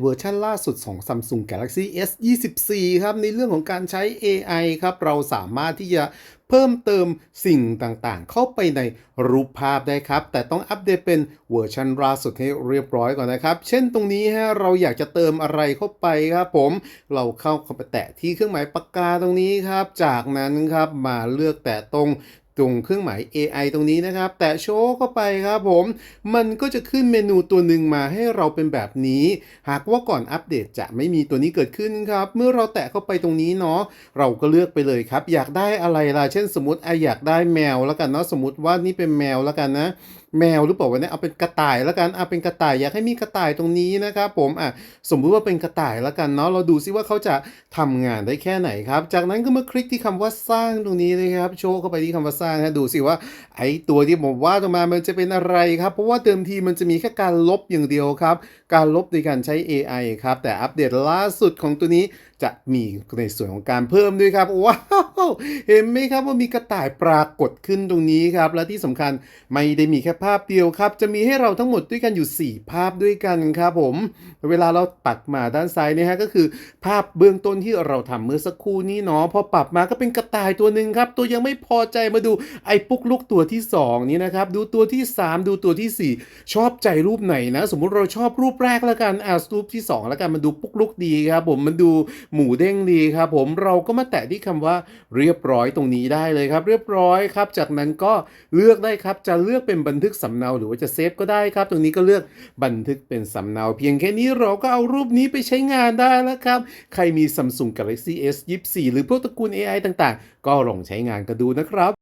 เวอร์ชันล่าสุดของ Samsung Galaxy S 24ครับ ในเรื่องของการใช้ AI ครับ เราสามารถที่จะเพิ่มเติมสิ่งต่างๆ เข้าไปในรูปภาพได้ครับ แต่ต้องอัปเดตเป็นเวอร์ชันล่าสุดให้เรียบร้อยก่อนนะครับ เช่นตรงนี้ฮะเราอยากจะเติมอะไรเข้าไปครับผม เราเข้าเข้าไปแตะที่เครื่องหมายปากกาตรงนี้ครับ จากนั้นครับมาเลือกแตะตรง ตรงเครื่องหมาย AI ตรงนี้นะครับ แตะโชว์เข้าไปครับผม มันก็จะขึ้นเมนูตัวหนึ่งมาให้เราเป็นแบบนี้ หากว่าก่อนอัปเดตจะไม่มีตัวนี้เกิดขึ้นครับ เมื่อเราแตะเข้าไปตรงนี้เนาะ เราก็เลือกไปเลยครับ อยากได้อะไรล่ะ เช่นสมมติไออยากได้แมวแล้วกันเนาะ สมมติว่านี่เป็นแมวแล้วกันนะ แมวหรือเปล่าวะเนี่ยเอาเป็นกระต่ายแล้วกันเอาเป็นกระต่ายอยากให้มีกระต่ายตรงนี้นะครับผมอะสมมุติว่าเป็นกระต่ายแล้วกันเนาะเราดูซิว่าเขาจะทำงานได้แค่ไหนครับ จากนั้นก็มาคลิกที่คำว่าสร้างตรงนี้เลยครับโชว์เข้าไปที่คำว่าสร้างนะดูสิว่าไอ้ตัวที่ผมวาดออกมามันจะเป็นอะไรครับเพราะว่าเดิมทีมันจะมีแค่การลบอย่างเดียวครับ การลบในการใช้ AI ครับแต่อัปเดตล่าสุดของตัวนี้ จะมีในส่วนของการเพิ่มด้วยครับว้าวเห็นไหมครับว่ามีกระต่ายปรากฏขึ้นตรงนี้ครับ และที่สำคัญไม่ได้มีแค่ภาพเดียวครับ จะมีให้เราทั้งหมดด้วยกันอยู่ 4 ภาพด้วยกันครับผม เวลาเราปัดมาด้านซ้ายเนี่ยฮะก็คือ ภาพเบื้องต้นที่เราทำเมื่อสักครู่นี้เนาะพอปรับมาก็เป็นกระต่ายตัวหนึ่งครับ ตัวยังไม่พอใจมาดูไอ้ปุ๊กลุกตัวที่ 2 นี้นะครับ ดูตัวที่ 3 ดูตัวทีสี่4 ชอบใจรูปไหนนะ สมมุติเราชอบรูปแรกแล้วกันอ่ารูปที่ 2 แล้วกันมันดูปุ๊กลุกดีครับผมมันดูหมูเด้งดีครับผมเราก็มาแตะที่คำว่าเรียบร้อยตรงนี้ได้เลยครับ เรียบร้อยครับ จากนั้นก็เลือกได้ครับจะเลือกเป็นบันทึกสำเนาหรือว่าจะเซฟก็ได้ครับ ตรงนี้ก็เลือกบันทึกเป็นสำเนา เพียงแค่นี้เราก็เอารูปนี้ไปใช้งานได้แล้วครับ ใครมี Samsung Galaxy S 24หรือพวกตระกูล AI ต่างๆ ก็ลองใช้งานกันดูนะครับ